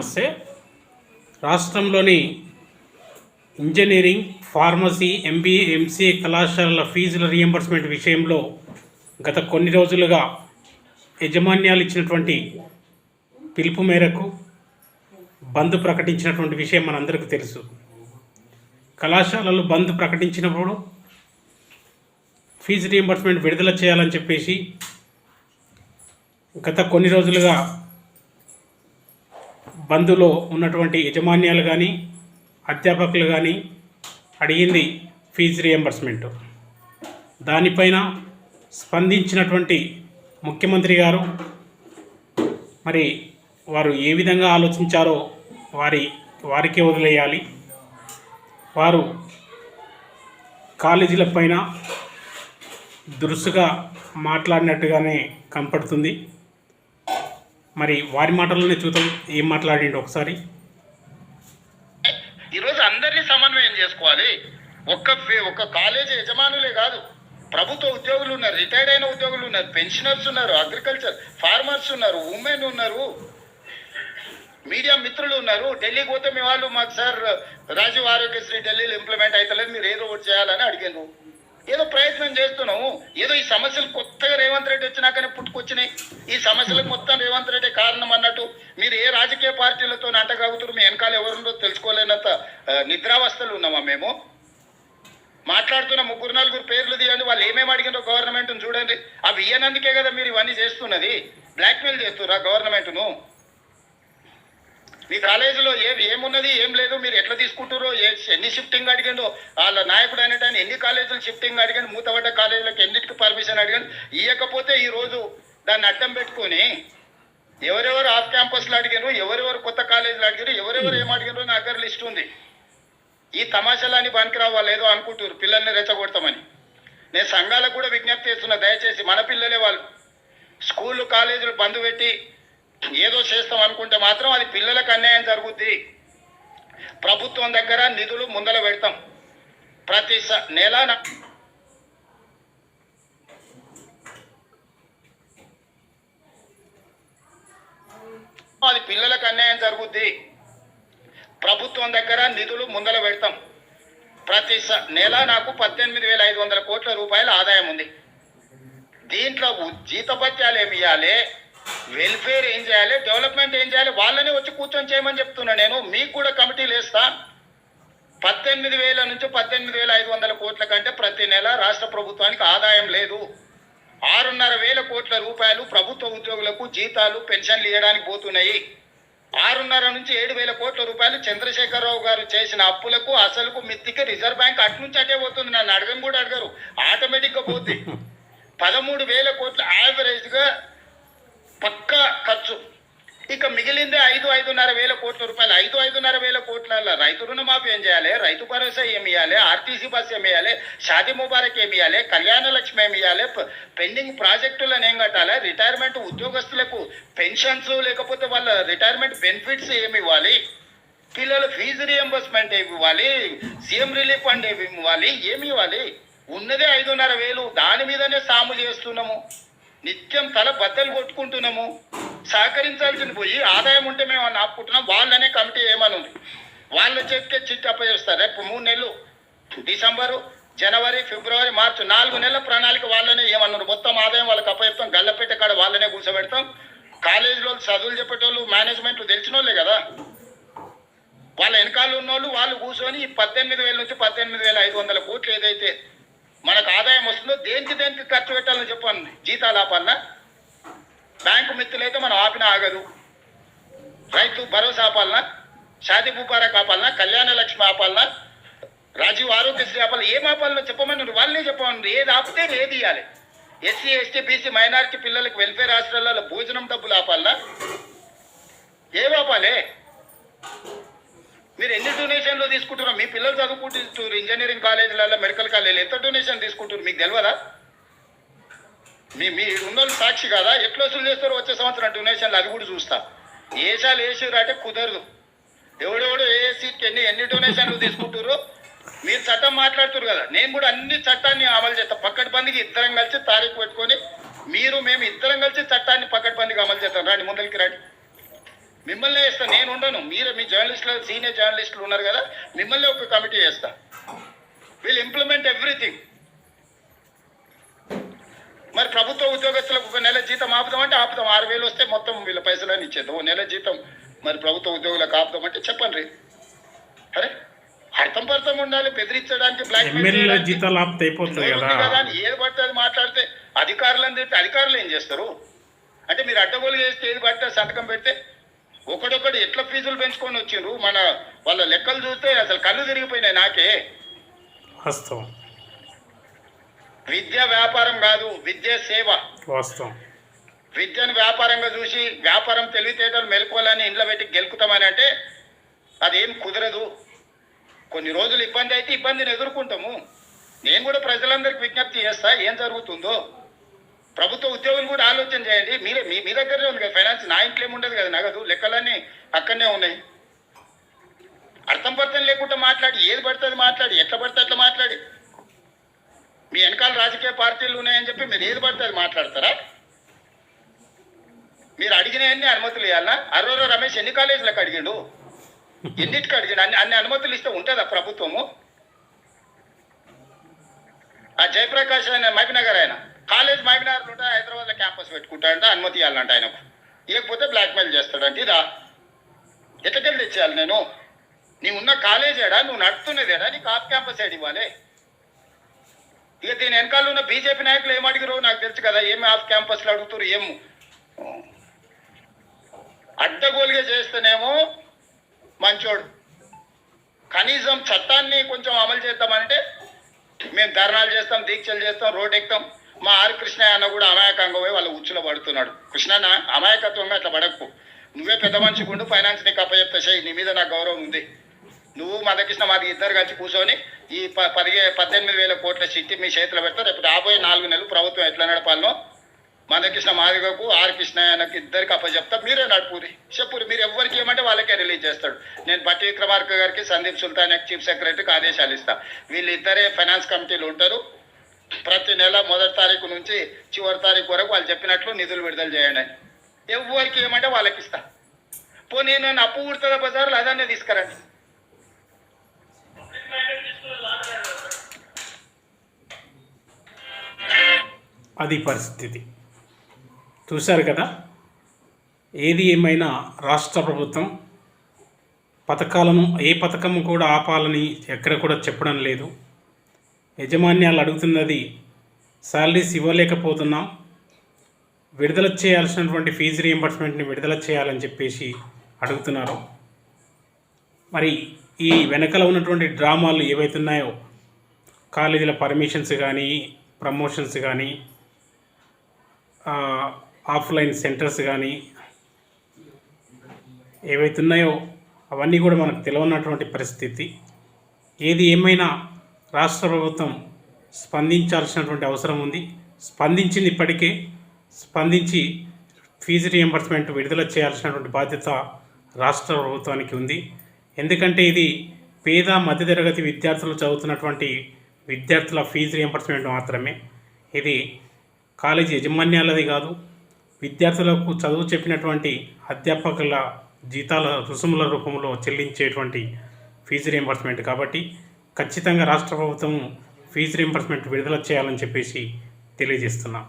నమస్తే. రాష్ట్రంలోని engineering pharmacy MBA MCA కళాశాలల ఫీజుల రియంబర్స్మెంట్ విషయంలో గత కొన్ని రోజులుగా యజమాన్యాలు ఇచ్చినటువంటి పిలుపు మేరకు బంద్ ప్రకటించినటువంటి విషయం మనందరికీ తెలుసు. కళాశాలలు బంద్ ప్రకటించినప్పుడు ఫీజు రియంబర్స్మెంట్ విడుదల చేయాలని చెప్పేసి గత కొన్ని రోజులుగా బంధులో ఉన్నటువంటి యజమాన్యాలు కానీ అధ్యాపకులు కానీ అడిగింది ఫీజు రియంబర్స్మెంట్. దానిపైన స్పందించినటువంటి ముఖ్యమంత్రి గారు మరి వారు ఏ విధంగా ఆలోచించారో వారి వారికే వదిలేయాలి. వారు కాలేజీల పైన దురుసుగా మాట్లాడినట్టుగానే కనపడుతుంది. మరి వారి మాటల్లోనే చూద్దాం. ఏం మాట్లాడండి ఒకసారి? ఈరోజు అందరినీ సమన్వయం చేసుకోవాలి. ఒక్క ఫే- ఒక్క కాలేజీ యజమానులే కాదు. ప్రభుత్వ ఉద్యోగులు ఉన్నారు రిటైర్డ్ అయిన ఉద్యోగులు ఉన్నారు పెన్షనర్స్ ఉన్నారు అగ్రికల్చర్ ఫార్మర్స్ ఉన్నారు ఉమెన్ ఉన్నారు మీడియా మిత్రులు ఉన్నారు. ఢిల్లీకి పోతే మీ వాళ్ళు మాకు సార్ రాజీవ్ ఆరోగ్యశ్రీ ఢిల్లీలో ఇంప్లిమెంట్ అవుతలేదు మీరు ఏదో ఒకటి చేయాలని అడిగారు ఏదో ప్రయత్నం చేస్తున్నాము ఏదో ఈ సమస్యలు కొత్తగా రేవంత్ రెడ్డి వచ్చినాకనే పుట్టుకొచ్చినాయి. ఈ సమస్యలకు మొత్తం రేవంత్ రెడ్డి కారణం అన్నట్టు మీరు ఏ రాజకీయ పార్టీలతో అంటగాగుతారు మీ వెనకాల ఎవరుందో తెలుసుకోలేనంత నిద్రావస్థలు ఉన్నామా మేము? మాట్లాడుతున్న ముగ్గురు నలుగురు పేర్లు తీయండి వాళ్ళు ఏమేమి అడిగినారో గవర్నమెంట్ చూడండి. అవి ఇయ్యనందుకే కదా మీరు ఇవన్నీ చేస్తున్నది. బ్లాక్మెయిల్ చేస్తురా గవర్నమెంట్ను మీ కాలేజీలో ఏం ఏమున్నది ఏం లేదు మీరు ఎట్లా తీసుకుంటారో ఏ ఎన్ని షిఫ్టింగ్ అడిగిండో వాళ్ళ నాయకుడు అనేటాన్ని ఎన్ని కాలేజీలు షిఫ్టింగ్ అడిగాను మూతపడ్డ కాలేజీలకు ఎన్నిటికి పర్మిషన్ అడిగాను ఇవ్వకపోతే ఈ రోజు దాన్ని అడ్డం పెట్టుకొని ఎవరెవరు ఆఫ్ క్యాంపస్లు అడిగారు ఎవరెవరు కొత్త కాలేజీలు అడిగారు ఎవరెవరు ఏం అడిగారో నా దగ్గర లిస్ట్ ఉంది. ఈ తమాషాలని పనికిరావు వాళ్ళు ఏదో అనుకుంటారు పిల్లల్ని రెచ్చగొడతామని. నేను సంఘాలకు కూడా విజ్ఞప్తి చేస్తున్నా దయచేసి మన పిల్లలే వాళ్ళు. స్కూళ్ళు కాలేజీలు బంద్ పెట్టి ఏదో చేస్తాం అనుకుంటే మాత్రం అది పిల్లలకు అన్యాయం జరుగుద్ది. ప్రభుత్వం దగ్గర నిధులు ముందల పెడతాం. ప్రతి నెల అది పిల్లలకు అన్యాయం జరుగుద్ది. ప్రభుత్వం దగ్గర నిధులు ముందల పెడతాం. ప్రతి నెల నాకు పద్దెనిమిది వేల ఐదు వందల కోట్ల రూపాయల ఆదాయం ఉంది. దీంట్లో ఉ- జీతభత్యాలు ఏమి ఇవ్వాలి వెల్ఫేర్ ఏం చేయాలి? డెవలప్మెంట్ ఏం చేయాలి? వాళ్ళనే వచ్చి కూర్చొని చేయమని చెప్తున్నా నేను. మీకు కూడా కమిటీలు వేస్తా పద్దెనిమిది వేల నుంచి పద్దెనిమిది వేల ఐదు వందల కోట్ల కంటే ప్రతి నెల రాష్ట్ర ప్రభుత్వానికి ఆదాయం లేదు. ఆరున్నర వేల కోట్ల రూపాయలు ప్రభుత్వ ఉద్యోగులకు జీతాలు పెన్షన్లు ఇవ్వడానికి పోతున్నాయి. ఆరున్నర నుంచి ఏడు వేల కోట్ల రూపాయలు చంద్రశేఖరరావు గారు చేసిన అప్పులకు అసలుకు మిత్తికి రిజర్వ్ బ్యాంక్ అటు నుంచి అటే పోతుంది. నన్ను అడగని కూడా అడగరు. ఆటోమేటిక్గా పోతుంది పదమూడు వేల కోట్ల యావరేజ్గా పక్కా ఖర్చు. ఇక మిగిలిందే ఐదు ఐదున్నర వేల కోట్ల రూపాయలు. ఐదు ఐదున్నర వేల కోట్ల రైతు రుణమాఫీ ఏం చేయాలి? రైతు భరోసా ఏమి ఇవ్వాలి ఆర్టీసీ బస్ ఏమి ఇవ్వాలి షాదీ ముబారక్ ఏమి ఇవ్వాలి కళ్యాణ లక్ష్మి ఏమి ఇవ్వాలి పెండింగ్ ప్రాజెక్టులను ఏం కట్టాలి? రిటైర్మెంట్ ఉద్యోగస్తులకు పెన్షన్స్ లేకపోతే వాళ్ళ రిటైర్మెంట్ బెనిఫిట్స్ ఏమి ఇవ్వాలి? పిల్లల ఫీజు రియంబర్స్మెంట్ ఏమి ఇవ్వాలి? సీఎం రిలీఫ్ ఫండ్ ఏమి ఇవ్వాలి? ఏమి ఇవ్వాలి? ఉన్నదే ఐదున్నర వేలు. దాని మీదనే సాము చేస్తున్నాము. నిత్యం తల బద్దలు కొట్టుకుంటున్నాము. సహకరించాల్సింది పోయి ఆదాయం ఉంటే మేము అని ఆపుకుంటున్నాం. వాళ్ళనే కమిటీ ఏమని ఉంది వాళ్ళ చేతికే చిట్టి అప్పచేస్తారు. రేపు మూడు నెలలు డిసెంబరు జనవరి ఫిబ్రవరి మార్చి నాలుగు నెలల ప్రణాళిక వాళ్ళనే ఏమన్నారు మొత్తం ఆదాయం వాళ్ళకి అప్పచెప్తాం. గల్లపేట కాడ వాళ్ళనే కూర్చోబెడతాం. కాలేజీలో చదువులు చెప్పేటోళ్ళు మేనేజ్మెంట్ తెలిసిన వాళ్ళే కదా. వాళ్ళ వెనకాల ఉన్నోళ్ళు వాళ్ళు కూర్చొని పద్దెనిమిది వేల నుంచి పద్దెనిమిది వేల ఐదు వందల కోట్లు ఏదైతే మనకు ఆదాయం వస్తుందో దేనికి దేనికి ఖర్చు పెట్టాలని చెప్పండి జీతాలు ఆపాలనా బ్యాంకు మిత్తులైతే మనం ఆపిన ఆగదు. రైతు భరోసా ఆపాలనా షాది ముబారక్ ఆపాలనా కళ్యాణ లక్ష్మి ఆపాలనా రాజీవ్ ఆరోగ్యశ్రీ ఆపాలి ఏం ఆపాలనో చెప్పమని వాళ్ళనే చెప్పమని ఏది ఆపితే ఏది ఇవ్వాలి ఎస్సీ ఎస్టీ బీసీ మైనారిటీ పిల్లలకు వెల్ఫేర్ హాస్టల్లో భోజనం డబ్బులు ఆపాలనా ఏం ఆపాలి? మీరు ఎన్ని డొనేషన్లు తీసుకుంటున్నారు? మీ పిల్లలు చదువుకుంటున్నారు ఇంజనీరింగ్ కాలేజీలలో మెడికల్ కాలేజీలు ఎంత డొనేషన్ తీసుకుంటున్నారు? మీకు తెలియదా మీ మీ ఉన్న సాక్షి కదా? ఎట్లా వసూలు చేస్తారో వచ్చే సంవత్సరం డొనేషన్లు అది కూడా చూస్తా. ఏసాలు వేసారు అంటే కుదరదు. ఎవడెవడు ఏ సీట్కి ఎన్ని ఎన్ని డొనేషన్లు తీసుకుంటారో మీరు చట్టం మాట్లాడుతారు కదా. నేను కూడా అన్ని చట్టాన్ని అమలు చేస్తా. పక్కటి బందికి ఇద్దరం కలిసి తారీఖు పెట్టుకొని మీరు మేము ఇద్దరం కలిసి చట్టాన్ని పక్కటి బందికి అమలు చేస్తాం. రండి ముందరికి రాండి. మిమ్మల్ని వేస్తా నేను ఉండను. మీరే మీ జర్నలిస్టులు సీనియర్ జర్నలిస్టులు ఉన్నారు కదా మిమ్మల్ని ఒక కమిటీ వేస్తా విల్ ఇంప్లిమెంట్ ఎవ్రీథింగ్ మరి ప్రభుత్వ ఉద్యోగస్తులకు ఒక నెల జీతం ఆపుదాం అంటే ఆపుదాం. ఆరు వేలు వస్తే మొత్తం వీళ్ళ పైసలని ఇచ్చేద్దాం. ఓ నెల జీతం. మరి ప్రభుత్వ ఉద్యోగులకు ఆపుదాం అంటే చెప్పండి. అరే అర్థం పర్థం ఉండాలి. బెదిరించడానికి బ్లాక్ ఎమ్మెల్యేల జీతాలు ఆపితే అయిపోతుంది కదా. కదా అని ఏది పడితే అది మాట్లాడితే అధికారులను తిడితే అధికారులు ఏం చేస్తారు? అంటే మీరు అడ్డగోలు చేస్తే ఏది పడితే సంతకం పెడితే ఒకడొకడు ఎట్లా ఫీజులు పెంచుకొని వచ్చిండ్రు? మన వాళ్ళ లెక్కలు చూస్తే అసలు కళ్ళు తిరిగిపోయినాయి నాకే. వాస్తవం. విద్య వ్యాపారం కాదు విద్య సేవ. వాస్తవం. విద్యను వ్యాపారంగా చూసి వ్యాపారం తెలివితేటలు మెలుకోవాలని ఇంట్లో పెట్టి గెలుకుతామని అంటే అదేం కుదరదు. కొన్ని రోజులు ఇబ్బంది అయితే ఇబ్బందిని ఎదుర్కొంటాము. నేను కూడా ప్రజలందరికీ విజ్ఞప్తి చేస్తా ఏం జరుగుతుందో. ప్రభుత్వ ఉద్యోగులు కూడా ఆలోచన చేయండి. మీరే మీ మీ దగ్గరే ఉంది కదా ఫైనాన్స్. నా ఇంట్లో ఉండదు కదా నగదు? లెక్కలన్నీ అక్కడనే ఉన్నాయి. అర్థం పర్థం లేకుండా మాట్లాడి. ఏది పడితే అది మాట్లాడి. ఎట్లా పడితే అట్లా మాట్లాడి. మీ వెనకాల రాజకీయ పార్టీలు ఉన్నాయని చెప్పి మీరు ఏది పడితే అది మాట్లాడతారా? మీరు అడిగినవన్నీ అనుమతులు ఇవ్వాలనా అరవరో రమేష్ ఎన్ని కాలేజీలకు అడిగిండు? ఎన్నిటికి అడిగిండు? అన్ని అన్ని అనుమతులు ఇస్తే ఉంటుందా ప్రభుత్వము? ఆ జయప్రకాష్ ఆయన మహబీనగర్ ఆయన? కాలేజ్ మహబీనగర్ ఉంటే హైదరాబాద్లో క్యాంపస్ పెట్టుకుంటాడంటే అనుమతి ఇవ్వాలంట ఆయనకు. ఇవ్వకపోతే బ్లాక్మెయిల్ చేస్తాడంటే ఇదా? ఎట్టకెళ్ళి తెచ్చేయాలి నేను? నీ ఉన్న కాలేజ్ ఏడా? నువ్వు నడుతున్నదేడా నీకు ఆఫ్ క్యాంపస్ ఏడు ఇవ్వాలి. ఇక దీని వెనకాల ఉన్న బీజేపీ నాయకులు ఏం అడిగిరో నాకు తెలుసు కదా ఏమి ఆఫ్ క్యాంపస్లో అడుగుతారు ఏం అడ్డగోలుగా చేస్తేనేమో మంచోడు. కనీసం చట్టాన్ని కొంచెం అమలు చేద్దామంటే మేము ధర్నాలు చేస్తాం దీక్షలు చేస్తాం రోడ్ ఎక్కుతాం. మా ఆర్ కృష్ణ అన్న కూడా అమాయకంగా పోయి వాళ్ళ ఉచ్చులో పడుతున్నాడు. కృష్ణ అమాయకత్వంగా అట్లా పడకు. నువ్వే పెద్ద మనిషి ఉండు ఫైనాన్స్ నీకు అప్పచెప్తా. చేయి నీ మీద నాకు గౌరవం ఉంది. నువ్వు మదకృష్ణ మాది ఇద్దరు కలిసి కూర్చొని ఈ పదిహే పద్దెనిమిది వేల కోట్ల చిట్టి మీ చేతిలో పెడతా. రేపు రాబోయే నాలుగు నెలలు ప్రభుత్వం ఎట్లా నడపాలనో మదకృష్ణ మాదిగకు ఆర్ కృష్ణ ఇద్దరికి అప్పచెప్తా. మీరే నడుపురి. చెప్పురి. మీరు ఎవరికి ఏమంటే వాళ్ళకే రిలీజ్ చేస్తాడు. నేను పట్టి విక్రమార్క గారికి సందీప్ సుల్తాన్ చీఫ్ సెక్రటరీకి ఆదేశాలు ఇస్తా. వీళ్ళిద్దరే ఫైనాన్స్ కమిటీలు ఉంటారు. ప్రతి నెల మొదటి తారీఖు నుంచి చివరి తారీఖు వరకు వాళ్ళు చెప్పినట్లు నిధులు విడుదల చేయండి. అని ఎవరికి ఏమంటే వాళ్ళకి ఇస్తా పోనీ నేను అప్పు కుడుతుందా బజార్లు? అదన్నే తీసుకురండి. అది పరిస్థితి. చూశారు కదా? ఏది ఏమైనా రాష్ట్ర ప్రభుత్వం పథకాలను ఏ పథకం కూడా ఆపాలని ఎక్కడ కూడా చెప్పడం లేదు. యజమాన్యాలు అడుగుతున్నది శాలరీస్ ఇవ్వలేకపోతున్నాం. విడుదల చేయాల్సినటువంటి ఫీజు రియంబర్స్మెంట్ని విడుదల చేయాలని చెప్పేసి అడుగుతున్నారు. మరి ఈ వెనకల ఉన్నటువంటి డ్రామాలు ఏవైతే ఉన్నాయో కాలేజీల పర్మిషన్స్ కానీ ప్రమోషన్స్ కానీ ఆఫ్లైన్ సెంటర్స్ కానీ ఏవైతే ఉన్నాయో అవన్నీ కూడా మనకు తెలియనటువంటి పరిస్థితి. ఏది ఏమైనా రాష్ట్ర ప్రభుత్వం స్పందించాల్సినటువంటి అవసరం ఉంది. స్పందించింది ఇప్పటికే. స్పందించి ఫీజు రియంబర్స్మెంట్ విడుదల చేయాల్సినటువంటి బాధ్యత రాష్ట్ర ప్రభుత్వానికి ఉంది. ఎందుకంటే ఇది పేద మధ్యతరగతి విద్యార్థులు చదువుతున్నటువంటి విద్యార్థుల ఫీజు రియంబర్స్మెంట్ మాత్రమే. ఇది కాలేజీ యజమాన్యాలది కాదు. విద్యార్థులకు చదువు చెప్పినటువంటి అధ్యాపకుల జీతాల రుసుముల రూపంలో చెల్లించేటువంటి ఫీజు రియంబర్స్మెంట్ కాబట్టి ఖచ్చితంగా రాష్ట్ర ప్రభుత్వం ఫీజు రీంబర్స్మెంట్ విడుదల చేయాలని చెప్పేసి తెలియజేస్తున్నాం.